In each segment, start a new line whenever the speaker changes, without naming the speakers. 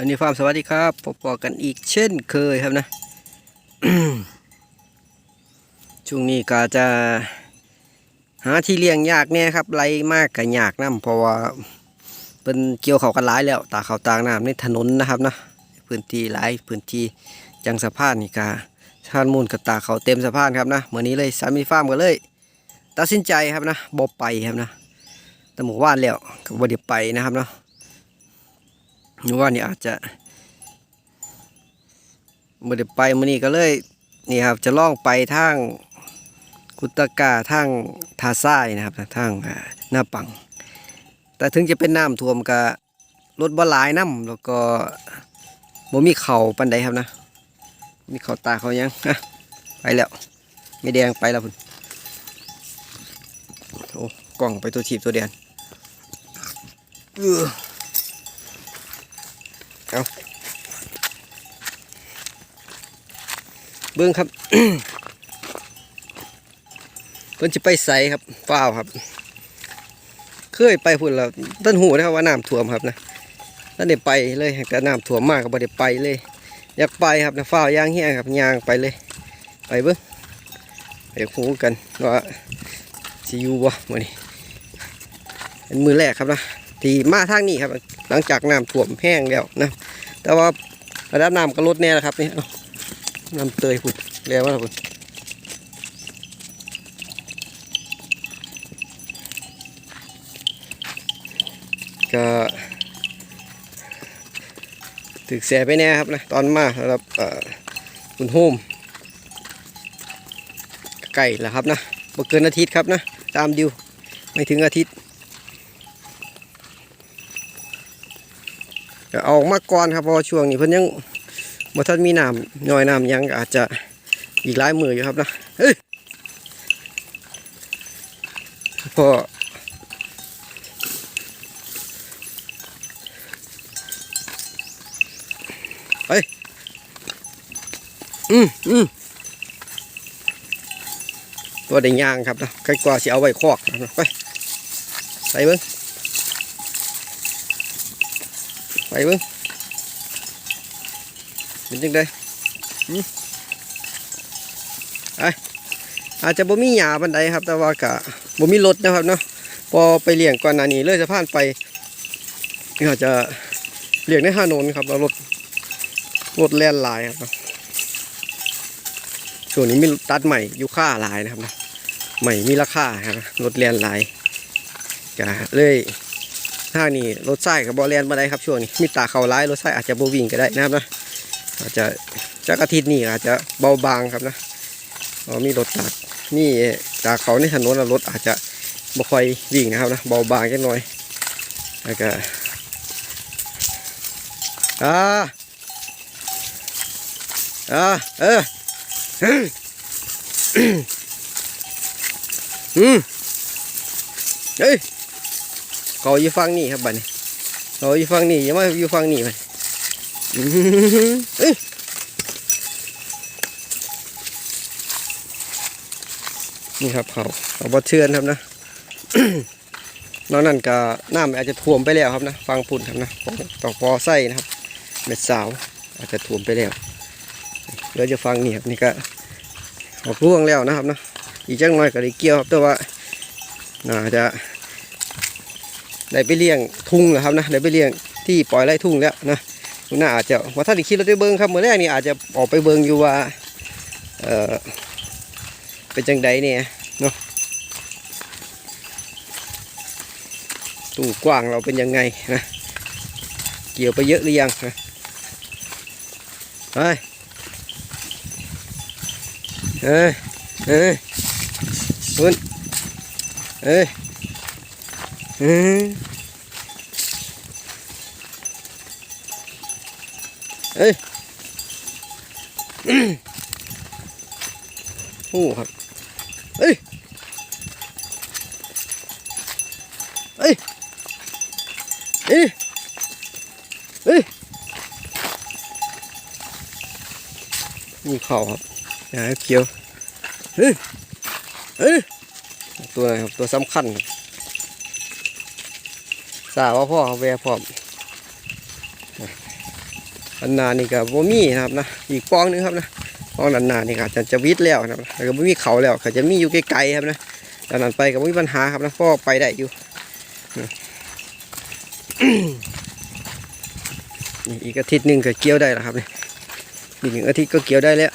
อันนี้ฟาร์มสวัสดีครับพบกันอีกเช่นเคยครับนะ ช่วงนี้ก็จะหาที่เลี้ยงยากแน่ครับไรมากก็ยากน้ำเพราะว่าเป็นเกี่ยวเขากันหลายแล้ว ตาเขาตางน้ำในถนนนะครับนะพื้นที่หลายพื้นที่จังสะพานนี่กาชานมูลกับตาเขาเต็มสะพานครับนะเมื่อนี้เลยสามีฟาร์มกันเลยตัดสินใจครับนะบอไปครับนะแต่หมู่ว่านแล้วก็บ่ได้ไปนะครับเนาะ หรือว่านี่อาจจะไม่ได้ไปมื้อนี้ก็เลยนี่ครับจะล่องไปทางกุตกาทางทาซ้ายนะครับทางหน้าปัง แต่ถึงจะเป็นน้ำท่วมก็รถบ่หลายน้ำแล้วก็บ่มีเข่าปันใดครับนะ มีเข่าตาเขายังฮะไปแล้วไม่แดงไปแล้วพุ่นโอ้กล่องไปตัวถีบตัวเดียนเออ เอาเบิ้งครับเพิ่นจะไปใสครับฟ้าวครับ เคยไปพุ่นแล้วต้นหูนะครับว่าน้ำท่วมครับนะต้นได้ไปเลยแต่น้ำท่วมมากก็บ่ได้ไปเลย อยากไปครับนะฟ้าวย่างเฮี้ยครับย่างไปเลย ไปเบิ้งไปหูกันว่าสิอยู่บ่มื้อนี้เป็นมือแรกครับนะที่มาทางนี้ครับ หลังจากน้ำท่วมแห้งแล้วนะ แต่ว่าระดับน้ำก็ลดแน่แล้วครับนี่น้ำเตยผุดเรียกว่าผุดก็ถึกแสไปแน่ครับนะตอนมาสำหรับเอ่อคุณโฮมไก่แล้วครับนะบ่เกินอาทิตย์ครับนะ ตามดิว ไม่ถึงอาทิตย์ ก็เอาอกมาก่อนครับเพราะช่วงนี้เพิ่นยังบ่ทันมีน้ำย่อยน้ำยังอาจจะอีกหลายมืออยู่ครับนะเฮ้ยพอไปอืมอืมตัวได้ย่างครับนะใกล้กว่าสิเอาไว้คอกนะไปไปเบิ้งไป เบิ้งเป็นจังไดไออาจจะบ่มีหยาบันไดครับ แต่ว่ากะบ่มีรถนะครับเนาะพอไปเลี้ยงก่อนหน้านี้เลยสะพานไปก็อาจจะเลี้ยงในถนนครับแล้วรถรถแล่นลายครับส่วนนี้มีตัดใหม่อยู่ค่าลายนะครับนะใหม่มีราคาครับรถแล่นลายก็เลย ทางนี้รถไส้กับบอลแลนมาได้ครับช่วงนี้มีตาเขาร้ายรถไส้อาจจะบวิ่งก็ได้นะครับนะอาจจะจากอาทิตย์นี้อาจจะเบาบางครับนะเรามีรถตัดนี่จาเขาในถนนรถอาจจะบ่ค่อยวิ่งนะครับนะเบาบางแค่น้อยแล้วก็อ่าอ่าเอออืมอืมเฮ้ย เขาอยู่ฟังนี่ครับบัดนี้เขาอยู่ฟังนี่อย่ามาอยู่ฟังนี่มันอื้อหือเอ้ยนี่ครับเขาเขาบดเชือนครับนะนอกนั้นก็น้ำอาจจะท่วมไปแล้วครับนะฟังพุ่นครับนะต่อปอไส้นะครับเม็ดสาว อาจจะท่วมไปแล้วเดี๋ยวจะฟังนี่ครับนี่ก็ออกร่วงแล้วนะครับนะอีกจังหน่อยก็ได้เกี่ยวครับแต่ว่าน่าจะ ได้ไปเลี้ยงทุ่งนะครับนะได้ไปเลี้ยงที่ปล่อยไร่ทุ่งแล้วนะคุณน่าอาจจะว่าท่านคิดเราได้เบิ้งครับเมื่อแรกนี่อาจจะออกไปเบิ้งอยู่ว่าเออเป็นจังใดเนี่ยเนาะตู้กว้างเราเป็นยังไงนะเกี่ยวไปเยอะหรือยังนะไปเอ้ยเอ้ยคุณ เอ้ยเอ้ยโอ้ครับเอ้ยเอ้ยเอ้ยเอ้ยมีเข่าครับอย่าให้เขียวเฮ้ยเอ้ยตัวอะไหนครับ ตัวสำคัญครับ สาวว่าพ่อแวพร้อมอันนานี่ก็บ่มีนะครับนะอีกปองหนึงครับนะปองด้านนานี่ก็จะจะวิทย์แล้วนะครับแล้วก็บ่มีเขาแล้วก็จะมีอยู่ไกลๆครับนะด้านนั้นไปก็บ่มีปัญหาครับนะพ่อไปได้อยู่นี่อีกอาทิตย์หนึ่งก็เกี่ยวได้แล้วครับนี่อีกหนึ่งอาทิตย์ก็เกี่ยวได้แล้ว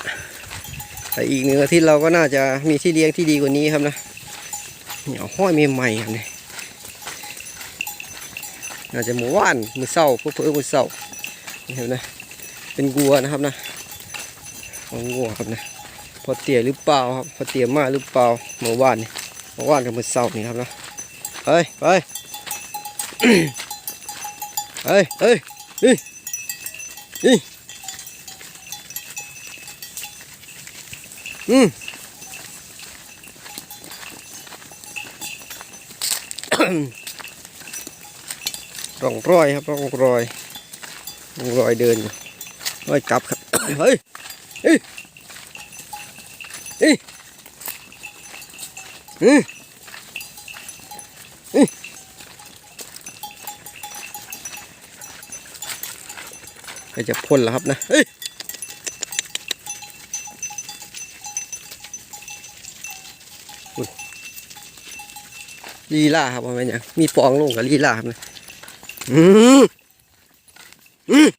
แต่อีกหนึ่งอาทิตย์เราก็น่าจะมีที่เลี้ยงที่ดีกว่านี้ครับนะเนี่เอาห้อยใหม่ๆครับเนี่ย น่าจจะหมู่ว่านมือเศร้าเพื่อเพื่อมือเศร้าเห็นไหมเป็นกัวนะครับนะของงัวครับนะพอเตี่ยหรือเปล่าครับพอเตี่ยมากหรือเปล่าเมื่อวานนี่เมื่อวานกับมือเศร้านี่ครับนะเฮ้ยไปเฮ้ยเฮ้ยเฮ้ยเฮ้ยอืม ร่องรอยครับร่องรอยร่องรอยเดินรอยกลับครับเฮ้ยเฮ้ยเฮ้ยเฮ้ยเฮ้ยก็จะพ่นแล้วครับนะเฮ้ยลีลาครับว่าแม่นหยังมีปองลงกับลีลาครับนะ อืมอืม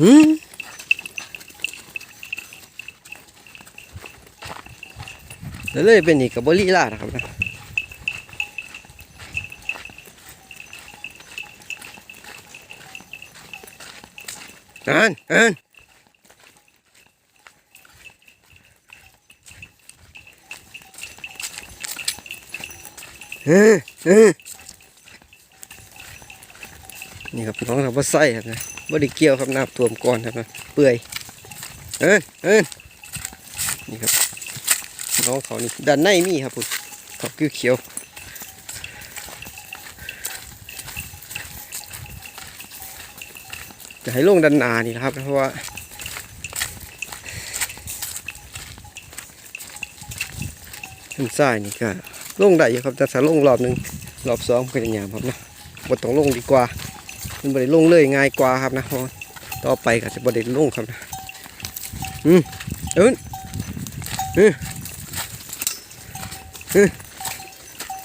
อืมแล้วเลยเป็นอีกกับบลีลานะครับนะอ่านอ่าน เออเออ นี่ครับน้องเราบ่ใส่ครับนะบ่ได้เกี่ยวครับน้ำท่วมก่อนครับนะเปื่อยเออเออนี่ครับน้องเขานี่ด้านในมีครับพุ่นเขาคือเขียวจะให้ลงด้านหนานี่นะครับ เพราะว่าด้นซ้ายนี่ก็ ลงได้อยู่ครับแต่ถ้าลงรอบหนึ่งรอบสองก็จะหยามครับนะบดต้องลงดีกว่ามันบดลงเลยง่ายกว่าครับนะต่อไปก็จะบดลงครับนะอืมเอิ้นเออเออ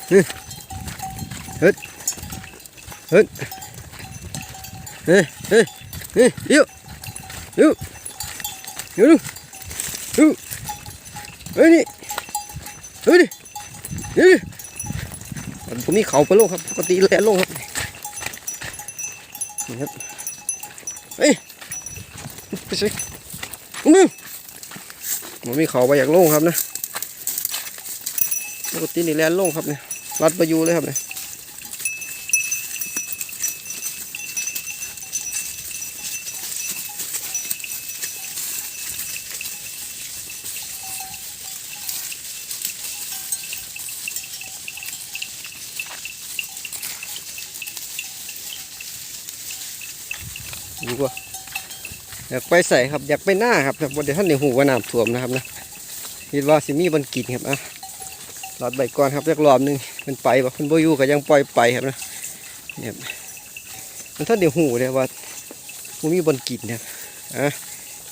เออเฮ้ยเฮ้ยเฮ้ยเฮ้ยเฮ้ยเดี๋ยวเดี๋ยเดี๋ยวเดี๋ยเฮ้ยนี่เฮ้ยนี่นี่มัน ผมมีเขาไปลงครับปกติแลนลงครับนี่ครับเฮ้ยไปสิมึงมันมีเขาไปอยากลงครับนะปกตินี่แลนลงครับเนี่ยรัดไปอยู่เลยครับเนี่ย อยากไปใส่ครับอยากไปหน้าครับแต่บนเดี๋ยวท่านในหูว่าน้ำท่วมนะครับนะคิดว่าสิมี่บนกินครับอะหลอดใบก่อนครับเรียกรอบหนึงเป็นไปบ่เป็นโบยูก็ยังปล่อยไปครับนะเนี่ยมันท่านเดี๋ยวหูเลยว่ามันมีบนกินเนี่ยอะ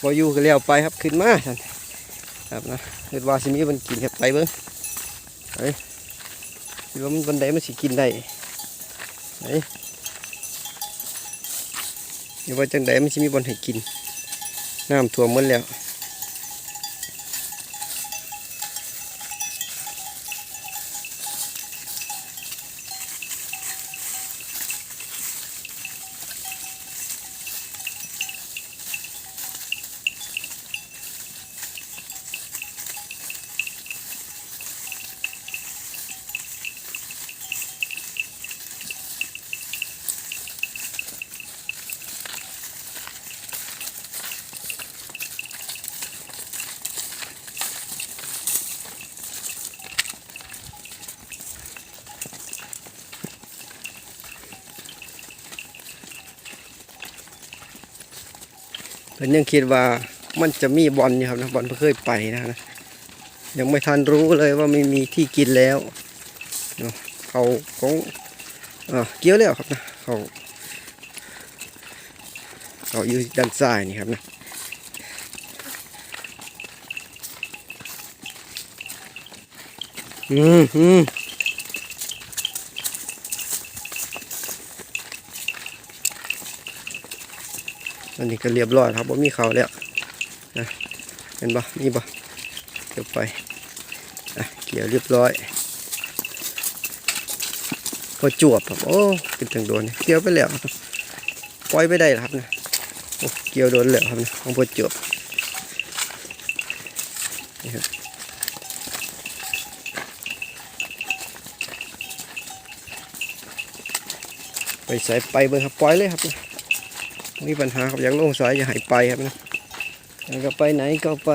บยูก็เลี้ยวไปครับขึ้นมาท่านครับนะคิดว่าสิมี่บนกินครับไปเบิ้งไปคิดว่ามันบนไดมันสิกินได้ไปเดี๋ยวว่าจังใดมันสิมีบอลให้กิน น้ำท่วมหมดแล้ว เพิ่นยังคิดว่ามันจะมีบอลอยู่ครับนะบอลเพิ่งเคยไปนะนะยังไม่ทันรู้เลยว่าไม่มีที่กินแล้วเนาะเขาของเออเกี่ยวแล้วครับนะเขาเขาอยู่ด้านซ้ายนี่ครับนะอืมอืม อันนี้ก็เรียบร้อยครับว่ามีเขาแล้วนะเห็นปะมีปะเกี่ยวไปอะเกี่ยวเรียบร้อย พอจวบครับโอ้เป็นทางโดนเกี่ยวไปแล้วครับปล่อยไปได้ล้วครับนะโอ้เกี่ยวโดนแล้วครับนะของพอจวบนี่ครับไปใสายไปเบิ่งครับปล่อยเลยครับนะ มีปัญหาครับอยากลงสายอย่าใหายไปครับนะยากจะไปไหนก็ไป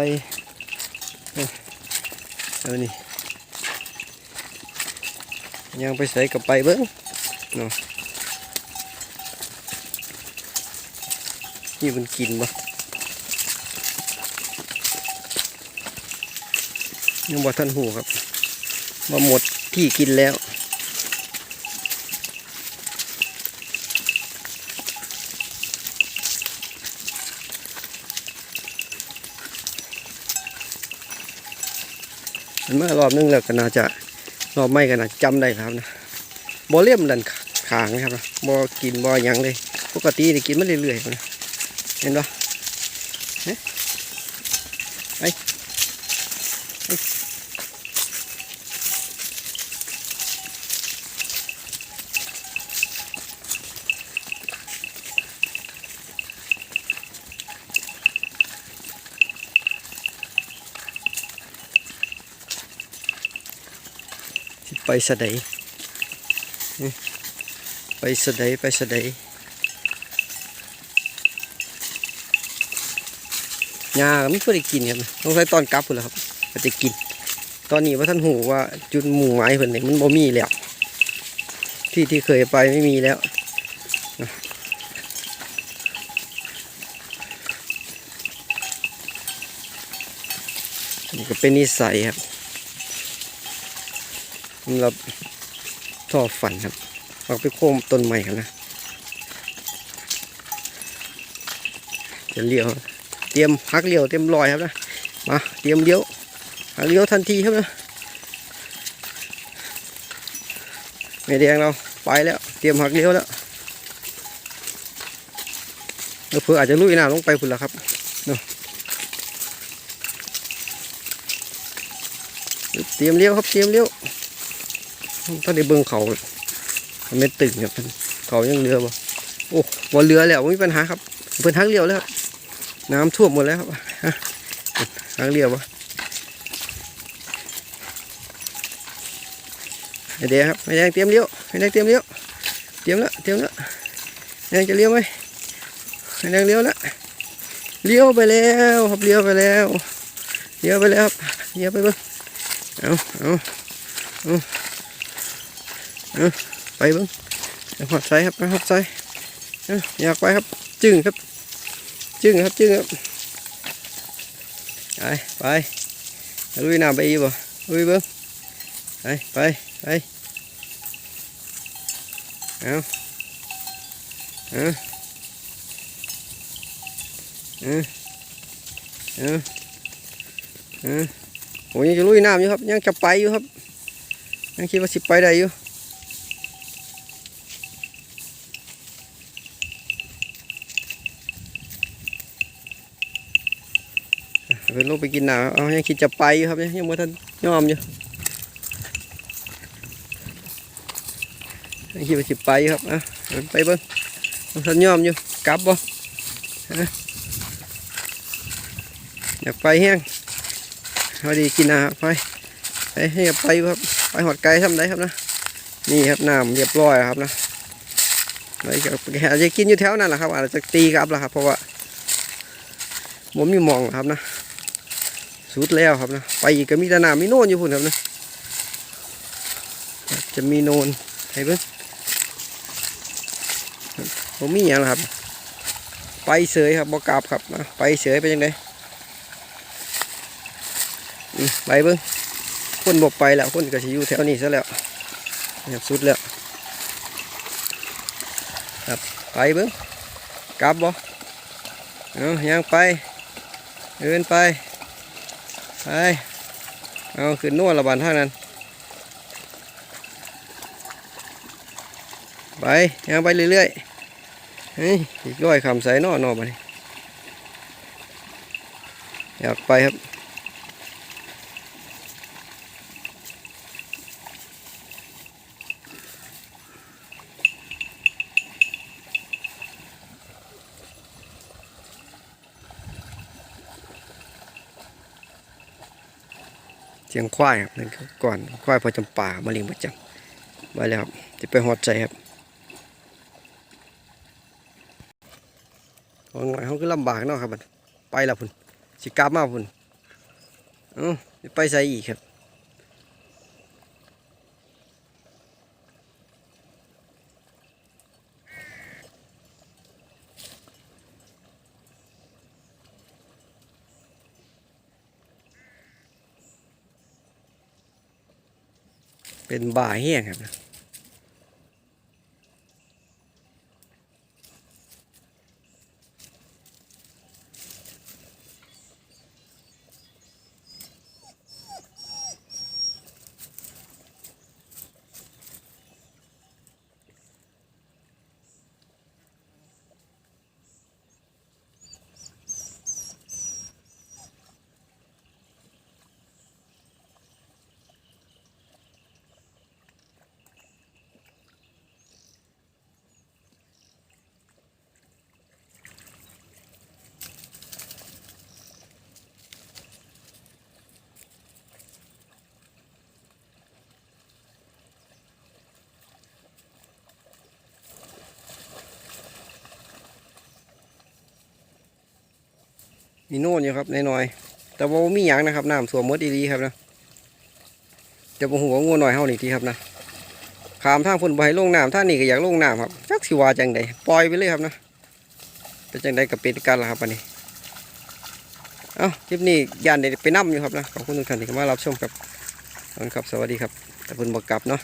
เอาเอนี่ยังไปใส่กับไปเบิ้งเนาะนี่มันกินบ่ยังบ่ทันหูครับมาหมดที่กินแล้ว เมื่อรอบนึงแล้วก็น่าจะรอบไม่ก็น่าจำได้ครับนะบอเลี่ยมดันขางนะครับนะบอกินบอยังเลย ปกตินี่กินมาเรื่อยๆนะเห็นปะเฮ้ยไปไปสิ ไปสะใดไปสะใดไปสะใดยาไม่ค่อยได้กินครับต้องใช้ตอนกลับพุ่นแหละครับก็จะกิน ตอนนี้ว่าท่านหูว่าจุดหมู่ไม้เพิ่นนี่มันบ่มีแล้ว ที่ที่เคยไปไม่มีแล้วนี่ก็เป็นนิสัยครับ สำหรับชอฝันครับเอาไปโค้มต้นใหม่ครับนะ จะเลี้ยว เตรียมหักเลี้ยวเตรียมลอยครับนะ มาเตรียมเลี้ยวหักเลี้ยวทันทีครับนะไม่แดงเราไปแล้ว เตรียมหักเลี้ยวแล้วเพื่ออาจจะลุยน้ำลงไปพุ่นละครับเนาะเตรียมเลี้ยวครับเตรียมเลี้ยว ถ้าได้เบิ่งเขาเมันไม่ตึงครับเขายังเรือบ่โอ้บ่เรือแล้วไม่มีปัญหาครับเพิ่นหักเลี้ยวแล้วครับน้ำท่วมหมดแล้วครับฮะหางเรียวปะไอเดียครับไอแดงเตรียมเลี้ยวไอแดงเตรียมเลี้ยวเตรียมแล้วเตรียมแล้วแดงจะเลี้ยวไหมไอแดงเลี้ยวแล้วเลี้ยวไปแล้วครับเลี้ยวไปแล้วเลี้ยวไปแล้วครับเลี้ยวไปเบิ้งเอาเอาเอา ไปบิ้งหอดใส่ครับหอดใส่เอาอยากไปครับ จึงครับ จึงครับ จึงครับ ไป ไปลุยน้ำไปอีกบ่ลุยเบิ้งไป ไป ไป เอาเอาเอาเอาเอาโอ้ยยังจะลุยน้ำอยู่ครับ ยังจะไปอยู่ครับ ยังคิดว่าสิไปได้อยู่ เป็นลูกไปกินหนาวเอายังคิดจะไปอยู่ครับยังไม่ทันยอมอยู่ยังคิดว่าสิไปครับอะไปเบิ้งบ่ทันยอมอยู่กลับบ่ะอยากไปแห้งพอดีกินหนาวไปไปให้อยากไปครับไปหอดไกลทำได้ครับนะนี่ครับน้ำเรียบร้อยครับนะไปก็อาจจะกินอยู่แถวนั้นแหละครับอาจจะตีกลับแล้วครับเพราะว่าผมมีหมองครับนะ สุดแล้วครับนะไปอีกก็มีตะนามีโนนอยู่พุ่นครับนะจะมีโนนให้เบิ่งผมมีอย่างครับ ไปเสยครับบอกกลับครับนะไปเสยไปยังไงไปเบิ่งคนบอกไปแล้วคนก็สิอยู่แถวนี้ซะแล้วนี่ครับสุดแล้วครับไปเบิ้งกลับบ่เอายังไปเดินไป ไปเอาขึ้นนวดระบาดเท่านั้น ไปยังไปเรื่อยๆเฮ้ยอีกร้อยคำใส่นอนอมานี่อยากไปครับ เสียงควายครับนั่นก่อนควายพอจำป่ามาเลี้ยงประจำไว้แล้วครับจะไปหอดใจครับเองหน่อยเขาคือลำบากเนาะครับบัดไปละพุ่นสิกลับมาพุ่นเอ้าไปใส่อีกครับ เป็นบ่าแห้งครับ มีโน่นอยู่ครับน้อยๆแต่ว่ามีหยังนะครับน้ำสวมมดอีหลีครับนะจะบ่หัวงูหน่อยเฮานี่ทีครับนะขามทางพุ่นบ่ให้ลงน้ำท่านี่ก็อยากลงน้ำครับจักสิวาจังใดปล่อยไปเลยครับนะเป็นจังใดก็เป็นกันล่ะครับอันนี้เอ้าคลิปนี้ยานได้ไปนํอยู่ครับนะขอบคุณทุกท่านที่มารับชมครับขอบคุณครับสวัสดีครับแต่เพิ่นบ่กลับเนาะ